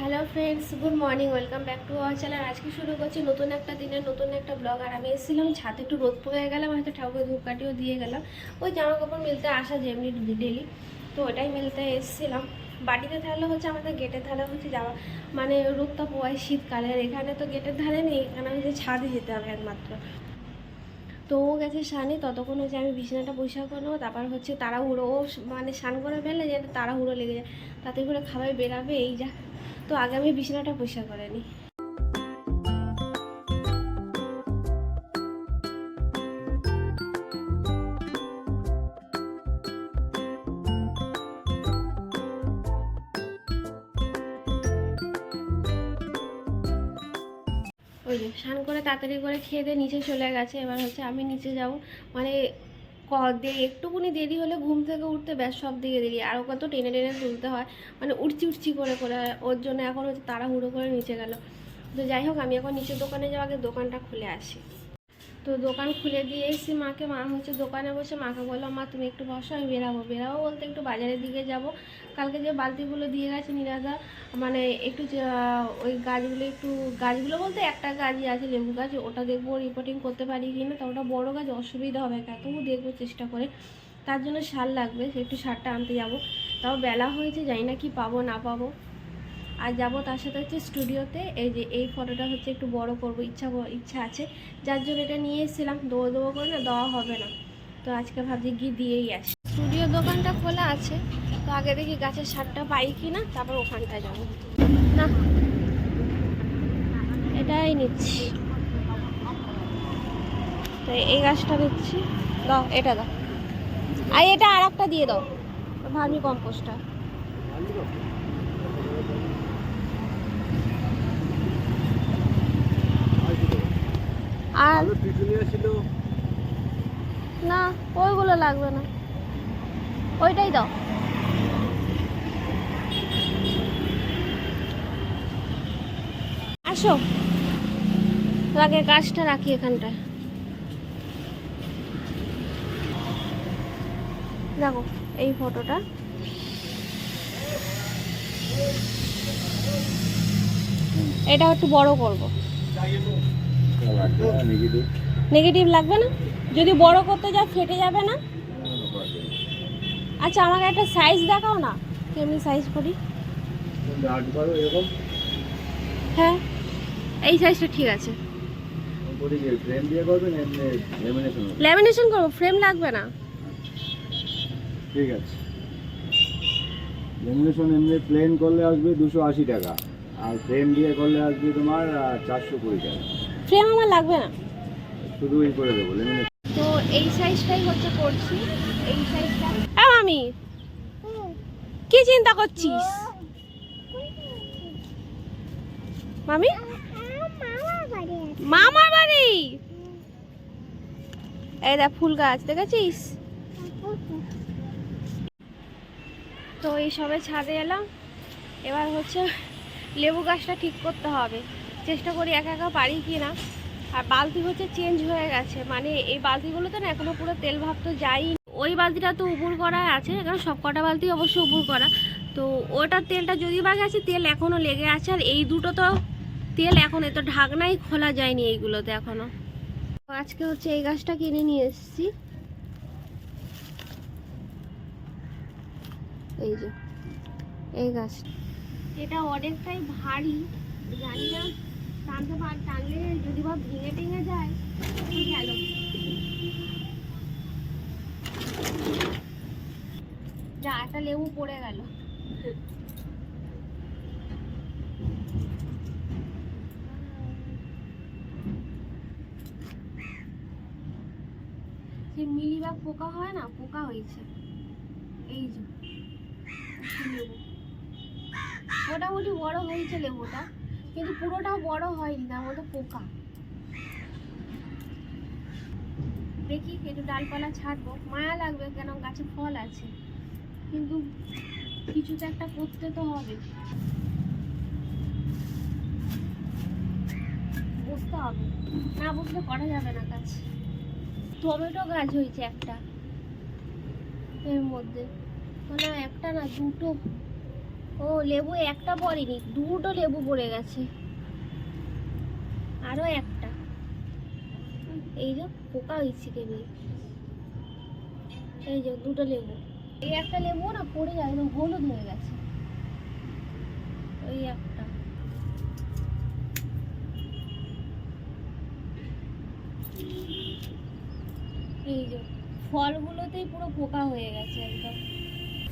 Hello friends good morning welcome back to our channel আজকে শুরু করছি নতুন একটা দিনের নতুন একটা ব্লগ আর আমি এসেছিলাম, ছাদে একটু রোদ পড়ে গেলাম হয়তো ঠাকুরের ধূপকাঠিও দিয়ে গেলাম। ওই জামা কাপড় মিলতে আসা যেমনি ডেলি তো ওটাই মিলতে এসেছিলাম। বাড়িতে থাকলে হচ্ছে আমাদের গেটের ধারে হচ্ছে যাওয়া মানে রোদটা পোয়ায় শীতকালে, আর এখানে তো গেটের ধারে নেই, এখানে হচ্ছে ছাদে যেতে হবে একমাত্র। তো ও গেছে স্নানে ততক্ষণ হচ্ছে আমি বিছানাটা পরিষ্কার করে নেব, তারপর হচ্ছে তাড়াহুড়ো, ও মানে স্নান করে ফেললে যে তাড়াহুড়ো লেগে যায়। তাতে করে খাবার বেরাবে, এই যা তো আগে আমি বিছানাটা পরিষ্কার করে নিই ওই যে, স্নান করে তাড়াতাড়ি করে খেয়ে দিয়ে নিচে চলে গেছে। এবার হচ্ছে আমি নিচে যাব। মানে ক- দে- একটুকুনি দেরি হলে ঘুম থেকে উঠতে ব্যাস সব দিকে দেরি। আর ওকে তো টেনে টেনে তুলতে হয়। মানে উঠছি উঠছি করে করে। ওর জন্য এখন হচ্ছে তাড়াহুড়ো করে নিচে গেল। তো যাই হোক, আমি এখন নিচের দোকানে যাওয়া আগে দোকানটা খুলে আসি। তো দোকান খুলে দিয়ে এসেছি মাকে, মা হচ্ছে দোকানে বসে মাকে বললাম মা, তুমি একটু বসো, আমি বেরাবো। বেরাবো বলতে একটু বাজারের দিকে যাব। কালকে যে বালতিগুলো দিয়ে গেছে নিরাদা মানে একটু ওই গাছগুলো একটু, গাছগুলো বলতে একটা গাছই আছে, লেবু গাছ, ওটা দেখব রিপোর্টিং করতে পারি কি না তা ওটা বড়ো গাছ, অসুবিধা হবে না তবু দেখব চেষ্টা করে। তার জন্য সার লাগবে একটু সারটা আনতে যাব। তাও বেলা হয়েছে, জানি না কি পাবো, না পাবো। আর যাব তার সাথে হচ্ছে স্টুডিওতে। এই যে এই ফটোটা হচ্ছে একটু বড় করব, ইচ্ছা ইচ্ছা আছে। যার জন্য এটা নিয়ে এসেছিলাম দৌড়ো দৌড়ো করে না, দেওয়া হবে না। তো আজকে ভাবছি গিয়ে দিয়েই আসি। স্টুডিও দোকানটা খোলা আছে, তো আগে দেখি গাছের সারটা পাই কি না তারপর ওখানটায় যাব। না, এটাই নিচ্ছি। তো এই গাছটা নিচ্ছি দাও, এটা দাও। আর এটা আর একটা দিয়ে দাও, ভার্মি কম্পোস্টটা। আর না ওইগুলো লাগবে না। ওইটাই দাও। আসো। আগে গাছটা রাখি এখানটায়। দেখো এই ফটোটা। এটা একটু বড় করব। নেগেটিভ লাগবে না? যদি বড় করতে যাও, ফেটে যাবে না? আচ্ছা আমাকে একটা সাইজ দেখাও না। কেমনি সাইজ করি? হ্যাঁ। এই সাইজটা ঠিক আছে। ল্যামিনেশন করব ফ্রেম লাগবে না। ঠিক আছে লেমিনেশন এমনি প্লেন করলে আসবে দুশো আশি টাকা। আর ফ্রেম দিয়ে করলে আসবে তোমার চারশো কুড়ি টাকা। ফ্রেম আমার লাগবে না। শুধু এই করে দেবো তো এই সাইজটাই হচ্ছে করছি। এই সাইজটা হ্যাঁ মামি কি চিন্তা করছিস? মামি? মামার বাড়ি? এই দেখ ফুল গাছ দেখেছিস? তো এই সবে ছাদে এলাম। এবার হচ্ছে লেবু গাছটা ঠিক করতে হবে। চেষ্টা করি একা একা পারি কি না আর বালতি হচ্ছে চেঞ্জ হয়ে গেছে। মানে এই বালতিগুলোতে না এখনও পুরো তেল ভাব তো যাই ওই বালতিটা তো উবুর করা আছে, কারণ সব কটা বালতি অবশ্য উবুর করা। তো ওটার তেলটা যদি বা গেছে, তেল এখনও লেগে আছে। আর এই দুটো তো তেল এখন এত ঢাকনাই খোলা যায়নি এইগুলোতে এখনও। তো আজকে হচ্ছে এই গাছটা কিনে নিয়ে এসেছি। এই যে, এই গাছ। এটা অনেকটাই ভারী, জানি না। টানতে পার টানলে যদি বা ভেঙে টেঙে যায় গেল। যা একটা লেবু পড়ে গেল। সেই মিলিবাগ পোকা হয় না? পোকা হয়েছে। এই যে। লেবু। মোটামুটি বড় হয়েছে লেবুটা। কিন্তু পুরোটাও বড় হয়নি তার মধ্যে পোকা। দেখি, একটু ডালপালা ছাড়বো। মায়া লাগবে কেন? গাছে ফল আছে। কিন্তু কিছু তো একটা করতে তো হবে। বসতে হবে। না বসলে করা যাবে না কাজ টমেটো গাছ হয়েছে একটা। এর মধ্যে। মানে একটা না, দুটো। ও, লেবু একটা পড়েনি, দুটো লেবু পড়ে গেছে। আরও একটা। এই যে পোকা হয়েছে কেবল এই যে দুটো লেবু। এই একটা লেবু না পড়ে যায়, একদম হলুদ হয়ে গেছে। ওই একটা। এই যে, ফলগুলোতেই পুরো পোকা হয়ে গেছে একদম।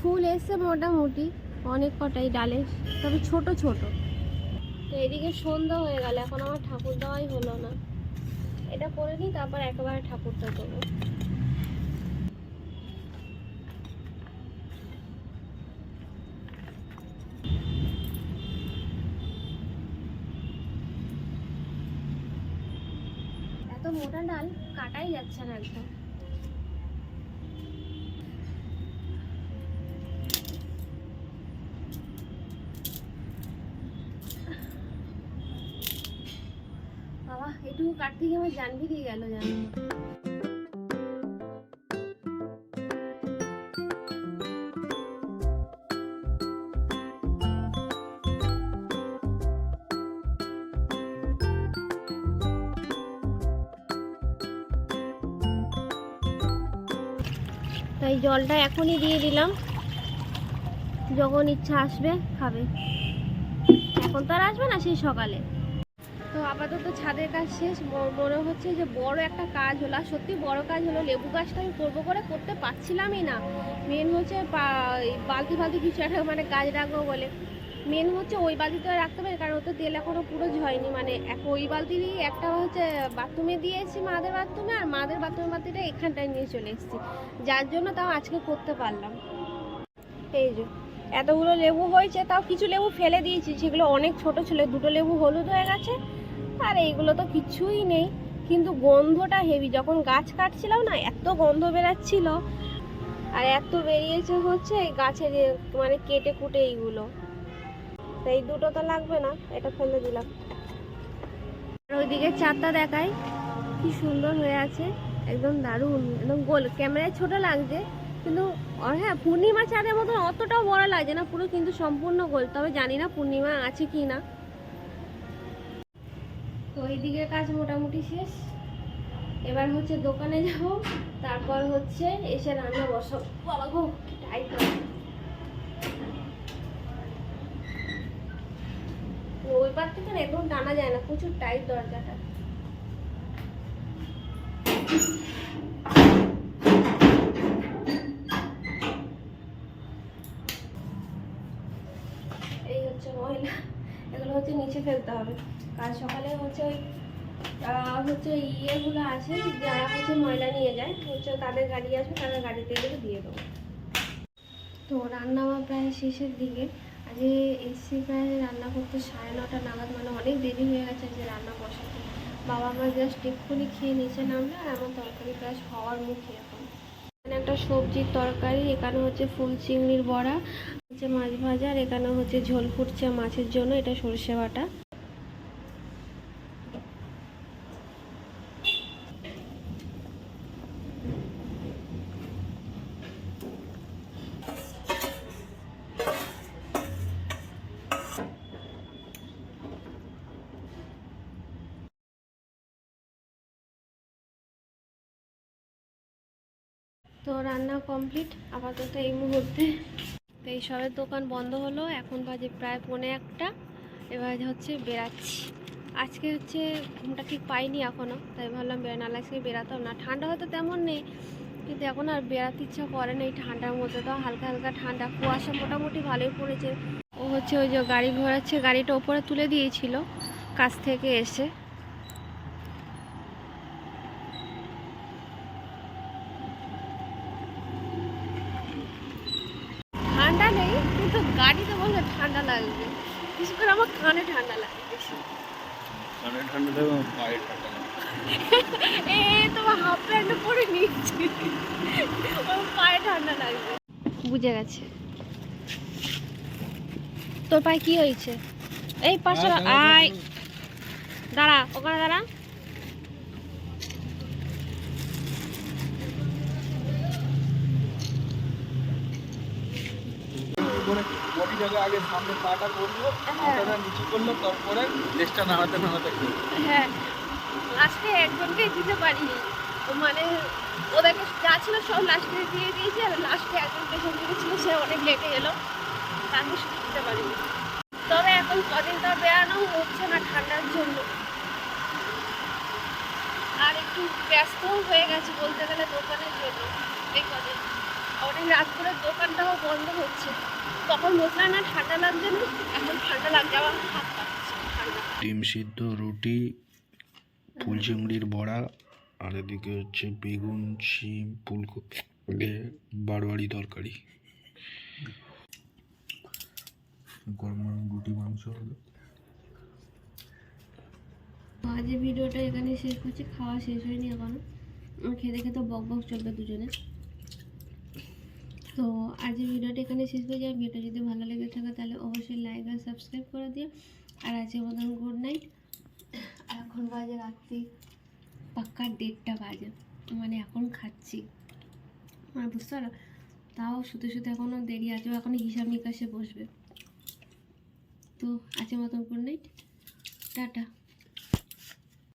ফুল এসছে মোটামুটি। অনেক কটাই ডালে, তবে ছোট ছোট। তো এদিকে সন্ধ্যা হয়ে গেল, এখন আমার ঠাকুর দেওয়াই হলো না। এটা করে নিই, তারপর একেবারে ঠাকুরটা দেবো এত মোটা ডাল কাটাই যাচ্ছে না একদম। এটুকু আমার জান গেল জানো? তাই জলটা এখনই দিয়ে দিলাম। যখন ইচ্ছা আসবে, খাবে। এখন তো আর আসবে না সেই সকালে। তো আপাতত ছাদের কাজ শেষ। মনে হচ্ছে যে বড় একটা কাজ হলো। আর সত্যি বড় কাজ হলো, লেবু গাছটা আমি করব করে করতে পারছিলামই না। মেন হচ্ছে বালতি ফালতি কিছু একটা মানে কাজ রাখব বলে। মেন হচ্ছে ওই বালতিতে রাখতে পারি কারণ ওতে তেল এখনও পুরো ঝয়নি মানে এক, ওই বালতিরই একটা হচ্ছে বাথরুমে দিয়েছি মাদের বাথরুমে, আর মাদের বাথরুমের বালতিটা এখানটায় নিয়ে চলে এসেছি। যার জন্য তাও আজকে করতে পারলাম। এই যে, এতগুলো লেবু হয়েছে, তাও কিছু লেবু ফেলে দিয়েছি। সেগুলো অনেক ছোট ছিল, দুটো লেবু হলুদ হয়ে গেছে। আর এইগুলো তো কিছুই নেই। কিন্তু গন্ধটা হেভি যখন গাছ কাটছিলাম না, এত গন্ধ বেরাচ্ছিল। আর এত বেরিয়েছে হচ্ছে এই গাছের মানে কেটে কুটে এইগুলো। এই দুটো তো লাগবে না, এটা ফেলে দিলাম। আর ওইদিকে চারটা দেখাই। কি সুন্দর হয়ে আছে। একদম দারুণ, একদম গোল। ক্যামেরায় ছোট লাগছে, কিন্তু হ্যাঁ পূর্ণিমা চাঁদের মতন অতটাও বড় লাগছে না। পুরো কিন্তু সম্পূর্ণ গোল। তবে জানি না পূর্ণিমা আছে কি না দিকে দিকের কাজ মোটামুটি শেষ। এবার হচ্ছে দোকানে যাব, তারপর হচ্ছে এসে রান্না বসাবো। বাবা গো টাইট ওই পার থেকে একদম টানা যায় না, প্রচুর টাইট দরজাটা। নিচে ফেলতে হবে। কাল সকালে হচ্ছে ওই হচ্ছে ইয়েগুলো আছে, যারা হচ্ছে ময়লা নিয়ে যায়, হচ্ছে তাদের গাড়ি আসবে তাদের গাড়িতে এগুলো দিয়ে দেবো। তো রান্না আমার প্রায় শেষের দিকে। আজকে এসছি প্রায় রান্না করতে সাড়ে নটা নাগাদ মানে অনেক দেরি হয়ে গেছে যে রান্না বসাতে। বাবা মা জাস্ট এক্ষুনি খেয়ে নিচে নামলে আর আমার তরকারি প্রায় হওয়ার মুখে এখন। এখানে একটা সবজির তরকারি, এখানে হচ্ছে ফুল চিংড়ির বড়া হচ্ছে মাছ ভাজা, আর এখানে হচ্ছে ঝোল ফুটছে মাছের জন্য, এটা সরষে বাটা। তো রান্না কমপ্লিট আপাতত এই মুহূর্তে। তো এই সবের দোকান বন্ধ হলো, এখন বাজে প্রায় পৌনে একটা। এবার হচ্ছে বেরাচ্ছি আজকে হচ্ছে ঘুমটা ঠিক পাইনি এখনও তাই ভাবলাম বেরো নাহলে আজকে বেরাতাম না। ঠান্ডা হয়তো তেমন নেই, কিন্তু এখন আর বেরাতে ইচ্ছা করে না এই ঠান্ডার মধ্যে। তো হালকা হালকা ঠান্ডা। কুয়াশা মোটামুটি ভালোই পড়েছে। ও হচ্ছে ওই যে গাড়ি ঘোরাচ্ছে, গাড়িটা ওপরে তুলে দিয়েছিল, কাছ থেকে এসে ঠান্ডা নেই কিন্তু গাড়িতে বসে ঠান্ডা লাগবে বিশেষ করে আমার কানে ঠান্ডা লাগে বেশি কানে ঠান্ডা ঠান্ডা এ তোমার হাফ প্যান্ট পরে নিচ্ছি ওর পায়ে ঠান্ডা লাগবে। বুঝে গেছে। তোর পায়ে কি হয়েছে? এই পাশে আয়। দাঁড়া ওখানে দাঁড়া। যাবে আগে সামনে পাটা করল হ্যাঁ। মাথাটা নিচু করল তারপরে লেজটা নাড়াতে নাড়াতে করল। হ্যাঁ লাস্টে একজনকেই দিতে পারিনি। ও মানে ওদেরকে যা ছিল সব লাস্টে দিয়ে দিয়েছি আর লাস্টে একজন পেশেন্ট ছিল সে অনেক লেটে এলো। তাকে শুধু দিতে পারিনি। তবে এখন কদিন তো বেড়ানো হচ্ছে না ঠান্ডার জন্য। আর একটু ব্যস্তও হয়ে গেছে বলতে গেলে দোকানের জন্য। এই কদিন। অনেক রাত করে দোকানটাও বন্ধ হচ্ছে। তখন বসলাম না ঠান্ডা লাগছে না এখন ঠান্ডা লাগছে আবার হাত পাচ্ছে ঠান্ডা। ডিম সিদ্ধ রুটি ফুল চিংড়ির বড়া আর এদিকে হচ্ছে বেগুন শিম ফুলকপি দিয়ে বারোয়ারি তরকারি। গরম গরম রুটি মাংস হলো আজকে ভিডিওটা এখানে শেষ করছি খাওয়া শেষ হয়নি এখনও। খেতে খেতে বক বক চলবে দুজনে। তো আজকের ভিডিওটা এখানে শেষ হয়ে যায়। ভিডিও যদি ভালো লেগে থাকে তাহলে অবশ্যই লাইক আর সাবস্ক্রাইব করে দিও। আর আজকের মতন গুড নাইট এখন বাজে রাত্রি পাক্কা দেড়টা বাজে। মানে এখন খাচ্ছি। মানে বুঝতে পারো? তাও শুতে শুতে এখনও দেরি আছে এখন হিসাব নিকাশে বসবে। তো আজকের মতন গুড নাইট টাটা।